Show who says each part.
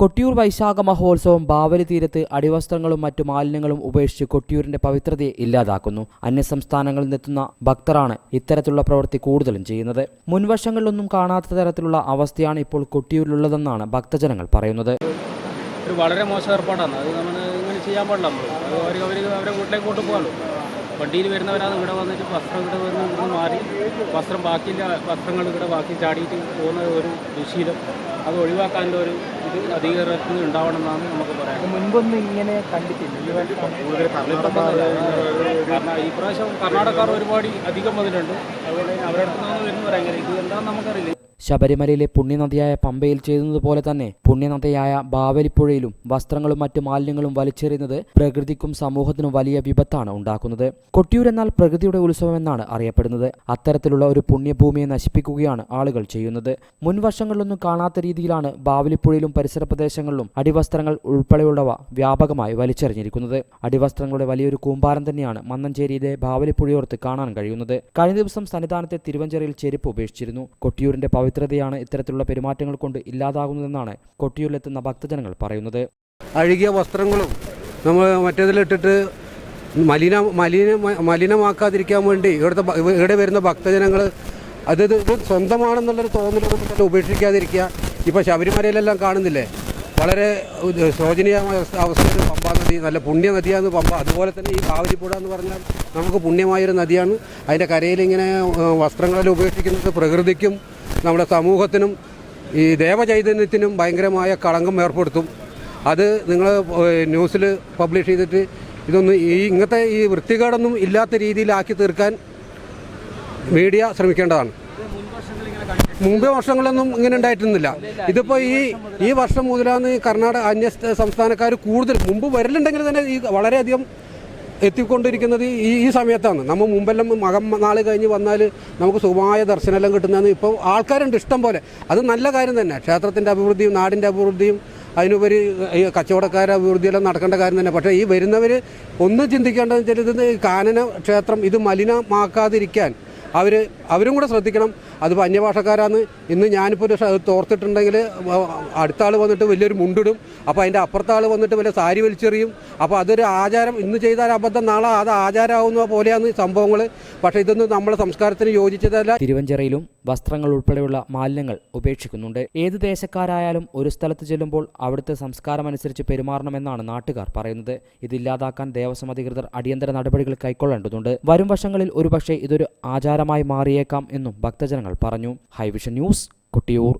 Speaker 1: കൊട്ടിയൂർ വൈശാഖ മഹോത്സവം ബാവലി തീരത്ത് അടിവസ്ത്രങ്ങളും മറ്റു മാലിന്യങ്ങളും ഉപേക്ഷിച്ച് കൊട്ടിയൂരിന്റെ പവിത്രതയെ ഇല്ലാതാക്കുന്നു. അന്യസംസ്ഥാനങ്ങളിൽ നിന്നെത്തുന്ന ഭക്തരാണ് ഇത്തരത്തിലുള്ള പ്രവൃത്തി കൂടുതലും ചെയ്യുന്നത്. മുൻവശങ്ങളിലൊന്നും കാണാത്ത തരത്തിലുള്ള അവസ്ഥയാണ് ഇപ്പോൾ കൊട്ടിയൂരിലുള്ളതെന്നാണ് ഭക്തജനങ്ങൾ പറയുന്നത്.
Speaker 2: ഒരു വളരെ മോശം ഏർപ്പാടാണ്. അത് നമ്മൾ ഇങ്ങനെ ചെയ്യാൻ പാടില്ല നമ്മൾ അവർ അവർ അവരെ വീട്ടിലേക്ക് കൊണ്ട് പോകാമല്ലോ വണ്ടിയിൽ വരുന്നവരാണ് ഇവിടെ വന്നിട്ട് വസ്ത്രം ഇവിടെ വന്ന് ഇവിടെ മാറി വസ്ത്രം ബാക്കിയില്ല വസ്ത്രങ്ങൾ ഇവിടെ ബാക്കി ചാടിയിട്ട് പോകുന്ന ഒരു ദുശീലം. അത് ഒഴിവാക്കാനുള്ള ഒരു ഇത് അധികാരത്തിൽ ഉണ്ടാവണമെന്നാണ് നമുക്ക് പറയാം
Speaker 3: മുൻപൊന്നും ഇങ്ങനെ കണ്ടിട്ടില്ല. ഈ വർഷം
Speaker 2: കാരണം ഈ പ്രാവശ്യം കർണാടകക്കാർ ഒരുപാട് അധികം വന്നിട്ടുണ്ട്. അതുപോലെ അവരുടെ അടുത്ത് നിന്നാണ് വരുന്നവരങ്ങനെ ഇത് എന്താണെന്ന് നമുക്കറിയില്ല.
Speaker 1: ശബരിമലയിലെ പുണ്യനദിയായ പമ്പയിൽ ചെയ്യുന്നതുപോലെ തന്നെ പുണ്യനദിയായ ബാവലിപ്പുഴയിലും വസ്ത്രങ്ങളും മറ്റു മാലിന്യങ്ങളും വലിച്ചെറിയുന്നത് പ്രകൃതിക്കും സമൂഹത്തിനും വലിയ വിപത്താണ് ഉണ്ടാക്കുന്നത്. കൊട്ടിയൂർ എന്നാൽ പ്രകൃതിയുടെ ഉത്സവം എന്നാണ് അറിയപ്പെടുന്നത്. അത്തരത്തിലുള്ള ഒരു പുണ്യഭൂമിയെ നശിപ്പിക്കുകയാണ് ആളുകൾ ചെയ്യുന്നത്. മുൻ വർഷങ്ങളിലൊന്നും കാണാത്ത രീതിയിലാണ് ബാവലിപ്പുഴയിലും പരിസര പ്രദേശങ്ങളിലും അടിവസ്ത്രങ്ങൾ ഉൾപ്പെടെയുള്ളവ വ്യാപകമായി വലിച്ചെറിഞ്ഞിരിക്കുന്നത്. അടിവസ്ത്രങ്ങളുടെ വലിയൊരു കൂമ്പാരം തന്നെയാണ് മന്നഞ്ചേരിയിലെ ബാവലിപ്പുഴയോർത്ത് കാണാൻ കഴിയുന്നത്. കഴിഞ്ഞ ദിവസം സന്നിധാനത്തെ തിരുവഞ്ചേരിയിൽ ചെരുപ്പ് ഉപേക്ഷിച്ചിരുന്നു. കൊട്ടിയൂരിന്റെ പവിത്രതയാണ് ഇത്തരത്തിലുള്ള പെരുമാറ്റങ്ങൾ കൊണ്ട് ഇല്ലാതാകുന്നതെന്നാണ് കൊട്ടിയൂരിലെത്തുന്ന ഭക്തജനങ്ങൾ പറയുന്നത്.
Speaker 4: അഴുകിയ വസ്ത്രങ്ങളും നമ്മൾ മറ്റേതിലിട്ടിട്ട് മലിന മലിന മലിനമാക്കാതിരിക്കാൻ വേണ്ടി ഇവിടുത്തെ ഇവിടെ വരുന്ന ഭക്തജനങ്ങൾ അത് ഇത് സ്വന്തമാണെന്നുള്ളൊരു തോന്നലൊന്നും തന്നെ ഉപേക്ഷിക്കാതിരിക്കുക. ഇപ്പോൾ ശബരിമലയിലെല്ലാം കാണുന്നില്ലേ? വളരെ ശോചനീയമായ അവസ്ഥ- അവസ്ഥയിൽ പമ്പാ നദി. നല്ല പുണ്യ നദിയാണ് പമ്പ. അതുപോലെ തന്നെ ഈ കാവലിപ്പുഴ എന്ന് പറഞ്ഞാൽ നമുക്ക് പുണ്യമായൊരു നദിയാണ്. അതിന്റെ കരയിൽ ഇങ്ങനെ ഉപേക്ഷിക്കുന്നത് പ്രകൃതിക്കും നമ്മുടെ സമൂഹത്തിനും ഈ ദേവചൈതന്യത്തിനും ഭയങ്കരമായ കളങ്കം ഏർപ്പെടുത്തും. അത് നിങ്ങൾ ന്യൂസിൽ പബ്ലിഷ് ചെയ്തിട്ട് ഇതൊന്നും ഈ ഇങ്ങനത്തെ ഈ വൃത്തികേടൊന്നും ഇല്ലാത്ത രീതിയിലാക്കി തീർക്കാൻ മീഡിയ ശ്രമിക്കേണ്ടതാണ്. മുമ്പേ വർഷങ്ങളൊന്നും ഇങ്ങനെ ഉണ്ടായിട്ടൊന്നുമില്ല. ഇതിപ്പോൾ ഈ ഈ വർഷം മുതലാണ് കർണാടക അന്യ സംസ്ഥാനക്കാർ കൂടുതൽ മുമ്പ് വരലുണ്ടെങ്കിൽ തന്നെ ഈ വളരെയധികം എത്തിക്കൊണ്ടിരിക്കുന്നത് ഈ ഈ സമയത്താണ്. നമ്മൾ മുമ്പെല്ലാം മകം നാൾ കഴിഞ്ഞ് വന്നാൽ നമുക്ക് സുഖമായ ദർശനമെല്ലാം കിട്ടുന്നതെന്ന് ഇപ്പോൾ ആൾക്കാരുണ്ട് ഇഷ്ടം പോലെ. അത് നല്ല കാര്യം തന്നെ. ക്ഷേത്രത്തിന്റെ അഭിവൃദ്ധിയും നാടിന്റെ അഭിവൃദ്ധിയും അതിനുപരി ഈ കച്ചവടക്കാരുടെ അഭിവൃദ്ധിയെല്ലാം നടക്കേണ്ട കാര്യം തന്നെ. പക്ഷേ ഈ വരുന്നവർ ഒന്നും ചിന്തിക്കേണ്ടതെന്ന് വെച്ചാൽ ഇത് കാനന ക്ഷേത്രം ഇത് മലിനമാക്കാതിരിക്കാൻ അവർ അവരും കൂടെ ശ്രദ്ധിക്കണം. അതിപ്പോൾ അന്യഭാഷക്കാരാന്ന് ഇന്ന് ഞാനിപ്പോൾ ഒരു തോർത്തിട്ടുണ്ടെങ്കിൽ അടുത്ത ആൾ വന്നിട്ട് വലിയൊരു മുണ്ടിടും. അപ്പോൾ അതിന്റെ അപ്പുറത്തെ ആൾ വന്നിട്ട് വലിയ സാരി വലിച്ചെറിയും. അപ്പോൾ അതൊരു ആചാരം ഇന്ന് ചെയ്താൽ അബദ്ധം നാളെ അത് ആചാരമാവുന്ന പോലെയാണ് സംഭവങ്ങൾ പക്ഷേ ഇതൊന്നും നമ്മുടെ സംസ്കാരത്തിന് യോജിച്ചതല്ല.
Speaker 1: തിരുവഞ്ചിറയിലും വസ്ത്രങ്ങൾ ഉൾപ്പെടെയുള്ള മാലിന്യങ്ങൾ ഉപേക്ഷിക്കുന്നുണ്ട്. ഏത് ദേശക്കാരായാലും ഒരു സ്ഥലത്ത് ചെല്ലുമ്പോൾ അവിടുത്തെ സംസ്കാരം അനുസരിച്ച് പെരുമാറണമെന്നാണ് നാട്ടുകാർ പറയുന്നത്. ഇതില്ലാതാക്കാൻ ദേവസ്വം അധികൃതർ അടിയന്തര നടപടികൾ കൈക്കൊള്ളേണ്ടതുണ്ട്. വരും വർഷങ്ങളിൽ ഒരുപക്ഷെ ഇതൊരു ആചാരമായി മാറിയേക്കാം എന്നും ഭക്തജനങ്ങൾ പറഞ്ഞു. Hi Vision news Kottiyoor.